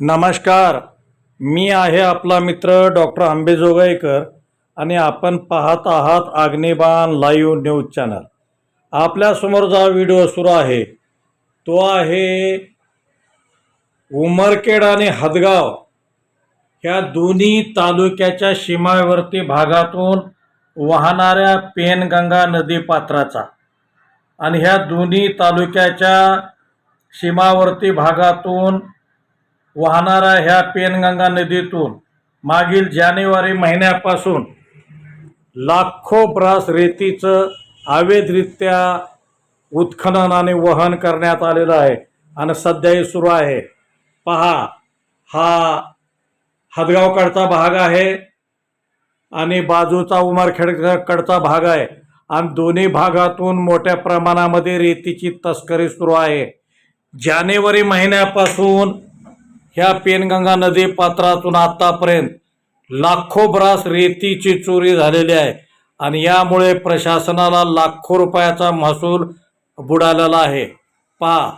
नमस्कार. मी आहे आपला मित्र डॉक्टर आंबेजोगाईकर आणि आपण पाहत आहात अग्निबाण लाईव्ह न्यूज चॅनल. आपल्यासमोर जो व्हिडिओ सुरू आहे तो आहे उमरखेड आणि हदगाव ह्या दोन्ही तालुक्याच्या सीमावर्ती भागातून वाहणाऱ्या पेनगंगा नदी पात्राचा आणि ह्या दोन्ही तालुक्याच्या सीमावर्ती भागातून वाहणाऱ्या ह्या पेनगंगा नदीतून मागील जानेवारी महिन्यापासून लाखो ब्रास रेतीचं अवैधरित्या उत्खनन आणि वहन करण्यात आलेलं आहे आणि सध्याही सुरू आहे. पहा हा हदगावकडचा भाग आहे आणि बाजूचा उमरखेडकडचा भाग आहे आणि दोन्ही भागातून मोठ्या प्रमाणामध्ये रेतीची तस्करी सुरू आहे. जानेवारी महिन्यापासून ह्या पेनगंगा नदी पात्रातून आतापर्यंत लाखो ब्रास रेतीची चोरी झालेली आहे. आणि यामुळे प्रशासनाला लाखो रुपयाचा महसूल बुडालेला आहे. पहा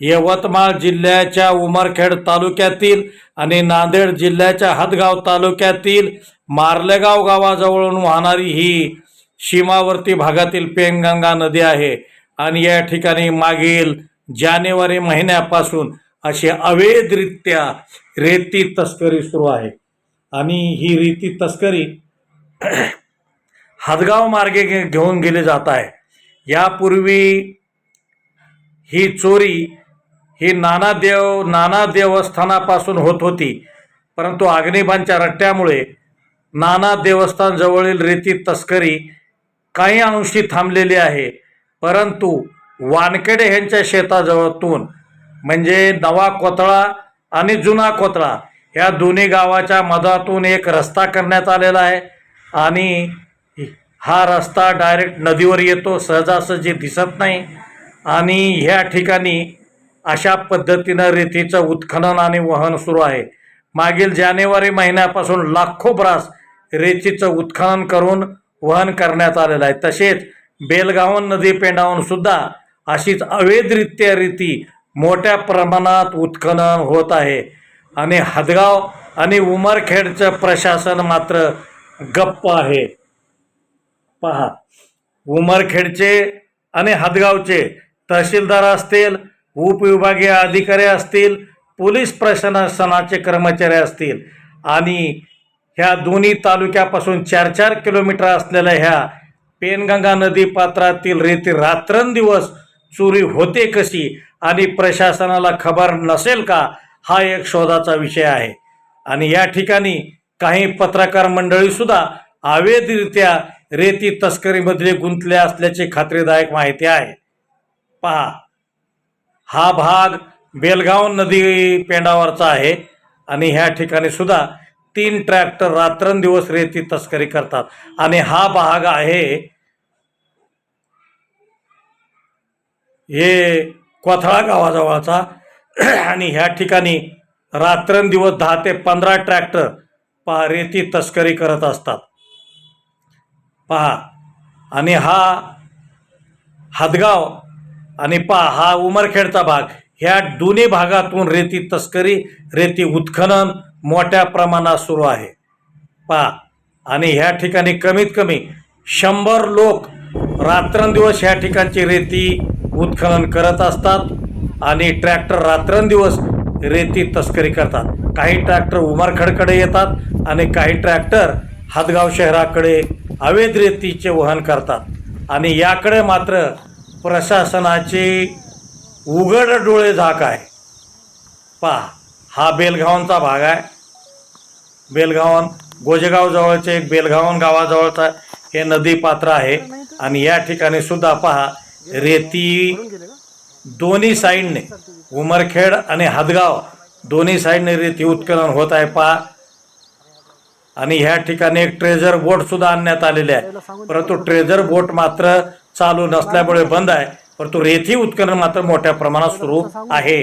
यवतमाळ जिल्ह्याच्या उमरखेड तालुक्यातील आणि नांदेड जिल्ह्याच्या हदगाव तालुक्यातील मार्लेगाव गावाजवळून वाहणारी ही सीमावर्ती भागातील पेनगंगा नदी आहे. आणि या ठिकाणी मागील जानेवारी महिन्यापासून अशी अवैधरित्या रेती तस्करी सुरू आहे. आणि ही रेती तस्करी हदगाव मार्गे घे- घेऊन गेले जात आहे. यापूर्वी ही चोरी ही नाना देव नाना देवस्थानापासून होत होती. परंतु अग्निबाणच्या रट्ट्यामुळे नाना देवस्थानजवळील रेती तस्करी काही अंशी थांबलेली आहे. परंतु वानखेडे यांच्या शेताजवळतून म्हणजे नवा कोतळा आणि जुना कोतळा या दोन्ही गावाच्या मधातून एक रस्ता करण्यात आलेला आहे आणि हा रस्ता डायरेक्ट नदीवर येतो सहजासहजी दिसत नाही. आणि ह्या ठिकाणी अशा पद्धतीनं रेतीचं उत्खनन आणि वहन सुरू आहे. मागील जानेवारी महिन्यापासून लाखो ब्रास रेतीचं उत्खनन करून वहन करण्यात आलेलं आहे. तसेच बेलगावन नदी पेंडावून सुद्धा अशीच अवैधरित्या रीती मोठ्या प्रमाणात उत्खनन होत आहे. आणि हदगाव आणि उमरखेडचं प्रशासन मात्र गप्प आहे. पहा उमरखेडचे आणि हदगावचे तहसीलदार असतील उपविभागीय अधिकारी असतील पोलीस प्रशासनाचे कर्मचारी असतील आणि ह्या दोन्ही तालुक्यापासून चार चार किलोमीटर असलेल्या ह्या पेनगंगा नदी पात्रातील रेती रात्रंदिवस चोरी होते कशी आणि प्रशासनाला खबर नसेल का हा एक शोधाचा विषय आहे. आणि या ठिकाणी काही पत्रकार मंडळीसुद्धा अवैधरित्या रेती तस्करीमध्ये गुंतले असल्याची खात्रीदायक माहिती आहे. पहा हा भाग बेलगाव नदी पेंडावरचा आहे आणि ह्या ठिकाणी सुद्धा तीन ट्रॅक्टर रात्रंदिवस रेती तस्करी करतात. आणि हा भाग आहे हे कोथळा गावाजवळचा आणि ह्या ठिकाणी रात्रंदिवस दहा ते पंधरा ट्रॅक्टर पहा रेती तस्करी करत असतात. पहा आणि हा हदगाव आणि पहा हा उमरखेडचा भाग ह्या दोन्ही भागातून रेती तस्करी रेती उत्खनन मोठ्या प्रमाणात सुरू आहे. पहा आणि ह्या ठिकाणी कमीत कमी शंभर लोक रात्रंदिवस ह्या ठिकाणची रेती उत्खनन करत असतात आणि ट्रॅक्टर रात्रंदिवस रेती तस्करी करतात. काही ट्रॅक्टर उमरखडकडे येतात आणि काही ट्रॅक्टर हदगाव शहराकडे अवैध रेतीचे वहन करतात. आणि याकडे मात्र प्रशासनाचे उघड डोळे झाक आहे. पहा हा बेलगावांचा भाग आहे. बेलगावन गोजेगावजवळचे एक बेलगावन गावाजवळचा हे नदी पात्र आहे. आणि या ठिकाणी सुद्धा पहा रेती दोन्ही साईडने उमरखेड आणि हदगाव दोन्ही साईडने रेती उत्खनन होत आहे पहा. आणि ह्या ठिकाणी एक ट्रेझर बोट सुद्धा आणण्यात आलेले आहे. परंतु ट्रेझर बोट मात्र चालू नसल्यामुळे बंद आहे. परंतु रेती उत्खनन मात्र मोठ्या प्रमाणात सुरू आहे.